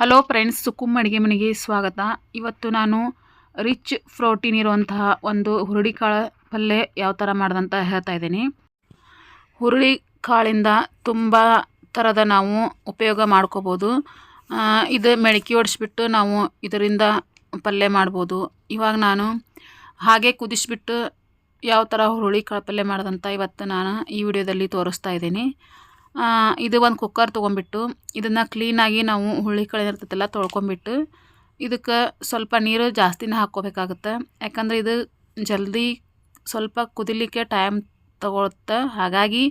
Hello friends ಸುಕುಮ್ ಅಡುಗೆ ಮನೆಗೆ ಸ್ವಾಗತ. ಇವತ್ತು ನಾನು ರಿಚ್ ಪ್ರೋಟೀನ್ ಇರುವಂತಹ ಒಂದು ಹುರುಳಿ ಕಾಳು ಪಲ್ಯ ಯಾವ ಥರ ಮಾಡ್ದಂತ ಹೇಳ್ತಾ ಇದ್ದೀನಿ. ಹುರುಳಿ ಕಾಳಿಂದ ತುಂಬ ಥರದ ನಾವು ಉಪಯೋಗ ಮಾಡ್ಕೋಬೋದು. ಇದು ಮೆಳಕಿ ಹೊಡಿಸ್ಬಿಟ್ಟು ನಾವು ಇದರಿಂದ ಪಲ್ಯ ಮಾಡ್ಬೋದು. ಇವಾಗ ನಾನು ಹಾಗೆ ಕುದಿಸ್ಬಿಟ್ಟು ಯಾವ ಥರ ಹುರುಳಿ ಕಾಳು ಪಲ್ಯ ಮಾಡ್ದಂತ ಇವತ್ತು ನಾನು ಈ ವಿಡಿಯೋದಲ್ಲಿ ತೋರಿಸ್ತಾ ಇದ್ದೀನಿ. ಇದು ಒಂದು ಕುಕ್ಕರ್ ತೊಗೊಂಬಿಟ್ಟು ಇದನ್ನು ಕ್ಲೀನಾಗಿ ನಾವು ಹುಳಿ ಕಾಳು ಇರ್ತೈತಲ್ಲ ತೊಳ್ಕೊಂಬಿಟ್ಟು ಇದಕ್ಕೆ ಸ್ವಲ್ಪ ನೀರು ಜಾಸ್ತಿನೇ ಹಾಕ್ಕೋಬೇಕಾಗುತ್ತೆ. ಯಾಕಂದರೆ ಇದು ಜಲ್ದಿ ಸ್ವಲ್ಪ ಕುದಿಲಿಕ್ಕೆ ಟೈಮ್ ತಗೊಳುತ್ತೆ ಹಾಗಾಗಿ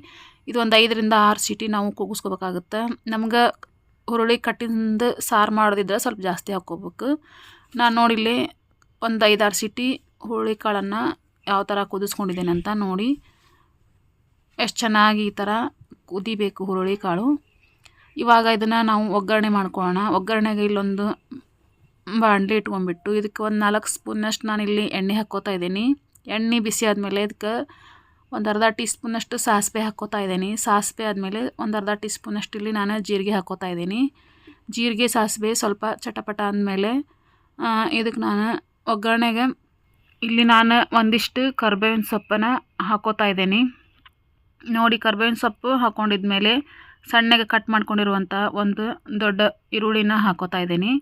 ಇದು ಒಂದು ಐದರಿಂದ ಆರು ಸೀಟಿ ನಾವು ಕೂಗಿಸ್ಕೋಬೇಕಾಗುತ್ತೆ. ನಮ್ಗೆ ಹುರುಳಿ ಕಟ್ಟಿಂದ ಸಾರು ಮಾಡೋದಿದ್ರೆ ಸ್ವಲ್ಪ ಜಾಸ್ತಿ ಹಾಕ್ಕೋಬೇಕು. ನಾನು ನೋಡಿಲ್ಲಿ ಒಂದು ಐದಾರು ಸೀಟಿ ಹುರುಳಿ ಕಾಳನ್ನು ಯಾವ ಥರ ಕುದಿಸ್ಕೊಂಡಿದ್ದೇನೆ ಅಂತ ನೋಡಿ. ಎಷ್ಟು ಚೆನ್ನಾಗಿ ಈ ಥರ ಕುದಿಬೇಕು ಹುರುಳಿ ಕಾಳು. ಇವಾಗ ಇದನ್ನು ನಾವು ಒಗ್ಗರಣೆ ಮಾಡ್ಕೊಳ್ಳೋಣ. ಒಗ್ಗರಣೆಗೆ ಇಲ್ಲೊಂದು ಬಾಂಡ್ಲಿ ಇಟ್ಕೊಂಡ್ಬಿಟ್ಟು ಇದಕ್ಕೆ ಒಂದು ನಾಲ್ಕು ಸ್ಪೂನಷ್ಟು ನಾನಿಲ್ಲಿ ಎಣ್ಣೆ ಹಾಕ್ಕೋತಾ ಇದ್ದೀನಿ. ಎಣ್ಣೆ ಬಿಸಿ ಆದಮೇಲೆ ಇದಕ್ಕೆ ಒಂದು ಅರ್ಧ ಟೀ ಸ್ಪೂನಷ್ಟು ಸಾಸಿವೆ ಹಾಕ್ಕೋತಾ ಇದ್ದೀನಿ. ಸಾಸಿವೆ ಆದಮೇಲೆ ಒಂದು ಅರ್ಧ ಟೀ ಸ್ಪೂನಷ್ಟು ಇಲ್ಲಿ ನಾನು ಜೀರಿಗೆ ಹಾಕ್ಕೋತಾ ಇದ್ದೀನಿ. ಜೀರಿಗೆ, ಸಾಸಿವೆ ಸ್ವಲ್ಪ ಚಟಪಟ ಅಂದಮೇಲೆ ಇದಕ್ಕೆ ನಾನು ಒಗ್ಗರಣೆಗೆ ಇಲ್ಲಿ ನಾನು ಒಂದಿಷ್ಟು ಕರ್ಬೇವಿನ ಸೊಪ್ಪನ್ನು ಹಾಕೋತಾ ಇದ್ದೀನಿ. ನೋಡಿ ಕರ್ಬೇವಿನ ಸೊಪ್ಪು ಹಾಕ್ಕೊಂಡಿದ್ಮೇಲೆ ಸಣ್ಣಗೆ ಕಟ್ ಮಾಡ್ಕೊಂಡಿರುವಂಥ ಒಂದು ದೊಡ್ಡ ಈರುಳ್ಳಿನ ಹಾಕೋತಾ ಇದ್ದೀನಿ.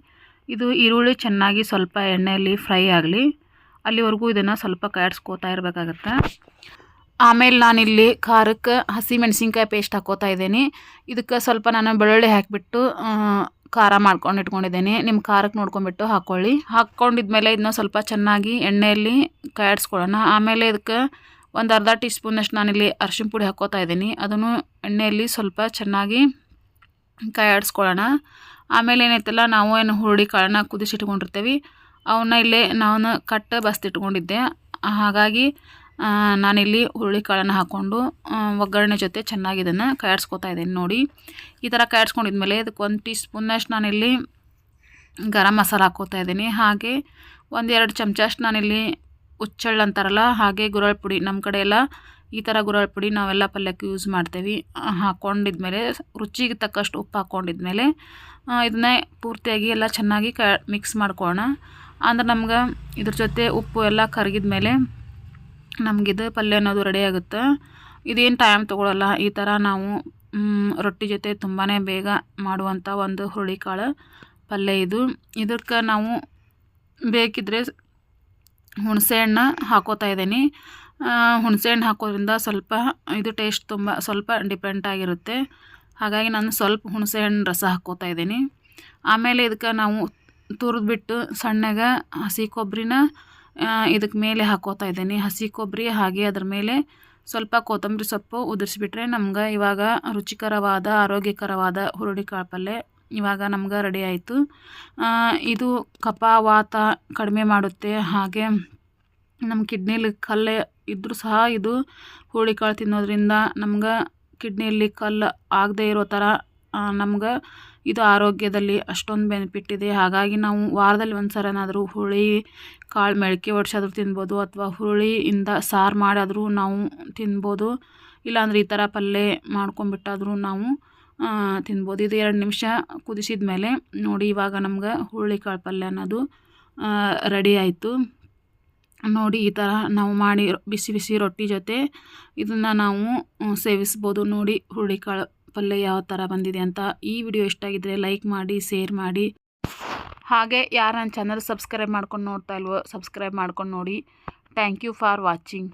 ಇದು ಈರುಳ್ಳಿ ಚೆನ್ನಾಗಿ ಸ್ವಲ್ಪ ಎಣ್ಣೆಯಲ್ಲಿ ಫ್ರೈ ಆಗಲಿ, ಅಲ್ಲಿವರೆಗೂ ಇದನ್ನು ಸ್ವಲ್ಪ ಕಾಯಿಸ್ಕೋತಾ ಇರಬೇಕಾಗತ್ತೆ. ಆಮೇಲೆ ನಾನಿಲ್ಲಿ ಖಾರಕ್ಕೆ ಹಸಿ ಮೆಣಸಿನ್ಕಾಯಿ ಪೇಸ್ಟ್ ಹಾಕೋತಾ ಇದ್ದೀನಿ. ಇದಕ್ಕೆ ಸ್ವಲ್ಪ ನಾನು ಬೆಳ್ಳುಳ್ಳಿ ಹಾಕಿಬಿಟ್ಟು ಖಾರ ಮಾಡ್ಕೊಂಡು ಇಟ್ಕೊಂಡಿದ್ದೀನಿ. ನಿಮ್ಮ ಖಾರಕ್ಕೆ ನೋಡ್ಕೊಂಬಿಟ್ಟು ಹಾಕ್ಕೊಳ್ಳಿ ಹಾಕ್ಕೊಂಡಿದ್ಮೇಲೆ ಇದನ್ನ ಸ್ವಲ್ಪ ಚೆನ್ನಾಗಿ ಎಣ್ಣೆಯಲ್ಲಿ ಕಾಯಿಸ್ಕೊಳ್ಳೋಣ. ಆಮೇಲೆ ಇದಕ್ಕೆ ಒಂದು ಅರ್ಧ ಟೀ ಸ್ಪೂನಷ್ಟು ನಾನಿಲ್ಲಿ ಅರ್ಶಿನ ಪುಡಿ ಹಾಕೋತಾ ಇದ್ದೀನಿ. ಅದನ್ನು ಎಣ್ಣೆಯಲ್ಲಿ ಸ್ವಲ್ಪ ಚೆನ್ನಾಗಿ ಕಾಯಾಡಿಸ್ಕೊಳ್ಳೋಣ. ಆಮೇಲೆ ಏನೈತಲ್ಲ ನಾವು ಏನು ಹುರುಳಿ ಕಾಳನ್ನ ಕುದಿಸಿಟ್ಕೊಂಡಿರ್ತೀವಿ. ಅವನ್ನ ಇಲ್ಲೇ ನಾನು ಕಟ್ ಬಸ್ತಿಟ್ಕೊಂಡಿದ್ದೆ. ಹಾಗಾಗಿ ನಾನಿಲ್ಲಿ ಹುರುಳಿ ಕಾಳನ್ನು ಹಾಕ್ಕೊಂಡು ಒಗ್ಗರಣೆ ಜೊತೆ ಚೆನ್ನಾಗಿ ಇದನ್ನು ಕಾಯಾಡ್ಸ್ಕೊತಾ ಇದ್ದೀನಿ ನೋಡಿ. ಈ ಥರ ಕಾಯಾಡ್ಸ್ಕೊಂಡಿದ್ಮೇಲೆ ಇದಕ್ಕೆ ಒಂದು ಟೀ ಸ್ಪೂನಷ್ಟು ನಾನಿಲ್ಲಿ ಗರಂ ಮಸಾಲ ಹಾಕ್ಕೋತಾ ಇದ್ದೀನಿ. ಹಾಗೆ ಒಂದೆರಡು ಚಮಚಷ್ಟು ನಾನಿಲ್ಲಿ ಉಚ್ಚಳ್ಳು ಅಂತಾರಲ್ಲ, ಹಾಗೆ ಗುರಳ್ ಪುಡಿ ನಮ್ಮ ಕಡೆ ಎಲ್ಲ ಈ ಥರ ಗುರಳ್ ಪುಡಿ ನಾವೆಲ್ಲ ಪಲ್ಯಕ್ಕೆ ಯೂಸ್ ಮಾಡ್ತೇವೆ. ಹಾಕ್ಕೊಂಡಿದ್ಮೇಲೆ ರುಚಿಗೆ ತಕ್ಕಷ್ಟು ಉಪ್ಪು ಹಾಕ್ಕೊಂಡಿದ್ಮೇಲೆ ಇದನ್ನೇ ಪೂರ್ತಿಯಾಗಿ ಎಲ್ಲ ಚೆನ್ನಾಗಿ ಕ ಮಿಕ್ಸ್ ಮಾಡ್ಕೊಳ್ಳೋಣ. ಅಂದ್ರೆ ನಮ್ಗೆ ಇದ್ರ ಜೊತೆ ಉಪ್ಪು ಎಲ್ಲ ಕರಗಿದ ಮೇಲೆ ನಮಗಿದು ಪಲ್ಯ ಅನ್ನೋದು ರೆಡಿ ಆಗುತ್ತೆ. ಇದೇನು ಟೈಮ್ ತೊಗೊಳಲ್ಲ, ಈ ಥರ ನಾವು ರೊಟ್ಟಿ ಜೊತೆ ತುಂಬಾ ಬೇಗ ಮಾಡುವಂಥ ಒಂದು ಹುರುಳಿಕಾಳು ಪಲ್ಯ ಇದು. ಇದಕ್ಕೆ ನಾವು ಬೇಕಿದ್ದರೆ ಹುಣಸೆಹಣ್ಣು ಹಾಕೋತಾ ಇದ್ದೀನಿ. ಹುಣಸೆಹಣ್ಣು ಹಾಕೋದ್ರಿಂದ ಸ್ವಲ್ಪ ಇದು ಟೇಸ್ಟ್ ತುಂಬ ಸ್ವಲ್ಪ ಡಿಪೆಂಡ್ ಆಗಿರುತ್ತೆ. ಹಾಗಾಗಿ ನಾನು ಸ್ವಲ್ಪ ಹುಣಸೆಹಣ್ಣು ರಸ ಹಾಕೋತಾ ಇದ್ದೀನಿ. ಆಮೇಲೆ ಇದಕ್ಕೆ ನಾವು ತುರಿದ್ಬಿಟ್ಟು ಸಣ್ಣಗೆ ಹಸಿ ಕೊಬ್ಬರಿನ ಇದಕ್ಕೆ ಮೇಲೆ ಹಾಕೋತಾ ಇದ್ದೀನಿ. ಹಸಿ ಕೊಬ್ಬರಿ ಹಾಗೆ ಅದ್ರ ಮೇಲೆ ಸ್ವಲ್ಪ ಕೊತ್ತಂಬರಿ ಸೊಪ್ಪು ಉದುರಿಸ್ಬಿಟ್ರೆ ನಮ್ಗೆ ಇವಾಗ ರುಚಿಕರವಾದ, ಆರೋಗ್ಯಕರವಾದ ಹುರುಳಿಕಾಳು ಪಲ್ಯ ಇವಾಗ ನಮ್ಗೆ ರೆಡಿ ಆಯಿತು. ಇದು ಕಫ ವಾತ ಕಡಿಮೆ ಮಾಡುತ್ತೆ. ಹಾಗೆ ನಮ್ಮ ಕಿಡ್ನಿಲಿ ಕಲ್ಲು ಇದ್ದರೂ ಸಹ ಇದು ಹುರುಳಿಕಾಳು ತಿನ್ನೋದ್ರಿಂದ ನಮ್ಗೆ ಕಿಡ್ನಿಯಲ್ಲಿ ಕಲ್ಲು ಆಗದೇ ಇರೋ ಥರ ನಮ್ಗೆ ಇದು ಆರೋಗ್ಯದಲ್ಲಿ ಅಷ್ಟೊಂದು ಬೆನಿಫಿಟ್ ಇದೆ. ಹಾಗಾಗಿ ನಾವು ವಾರದಲ್ಲಿ ಒಂದು ಸರನಾದರೂ ಹುರುಳಿ ಕಾಳು ಮೆಳಕೆ ಒಡ್ಸಾದ್ರೂ ತಿನ್ಬೋದು ಅಥವಾ ಹುರುಳಿಯಿಂದ ಸಾರು ಮಾಡಾದರೂ ನಾವು ತಿನ್ಬೋದು. ಇಲ್ಲಾಂದ್ರೆ ಈ ಥರ ಪಲ್ಯ ಮಾಡ್ಕೊಂಬಿಟ್ಟಾದರೂ ನಾವು ತಿನ್ಬೋದು. ಇದು ಎರಡು ನಿಮಿಷ ಕುದಿಸಿದ ಮೇಲೆ ನೋಡಿ ಇವಾಗ ನಮ್ಗೆ ಹುರುಳಿಕಾಳು ಪಲ್ಯ ಅನ್ನೋದು ರೆಡಿ ಆಯಿತು. ನೋಡಿ ಈ ಥರ ನಾವು ಮಾಡಿ ಬಿಸಿ ಬಿಸಿ ರೊಟ್ಟಿ ಜೊತೆ ಇದನ್ನು ನಾವು ಸೇವಿಸ್ಬೋದು. ನೋಡಿ ಹುರುಳಿಕಾಳು ಪಲ್ಯ ಯಾವ ಥರ ಬಂದಿದೆ ಅಂತ. ಈ ವಿಡಿಯೋ ಇಷ್ಟ ಆಗಿದ್ದರೆ ಲೈಕ್ ಮಾಡಿ ಶೇರ್ ಮಾಡಿ. ಹಾಗೆ ಯಾರು ನನ್ನ ಚಾನಲ್ ಸಬ್ಸ್ಕ್ರೈಬ್ ಮಾಡ್ಕೊಂಡು ನೋಡ್ತಾ ಇಲ್ವೋ ಸಬ್ಸ್ಕ್ರೈಬ್ ಮಾಡ್ಕೊಂಡು ನೋಡಿ. Thank you for watching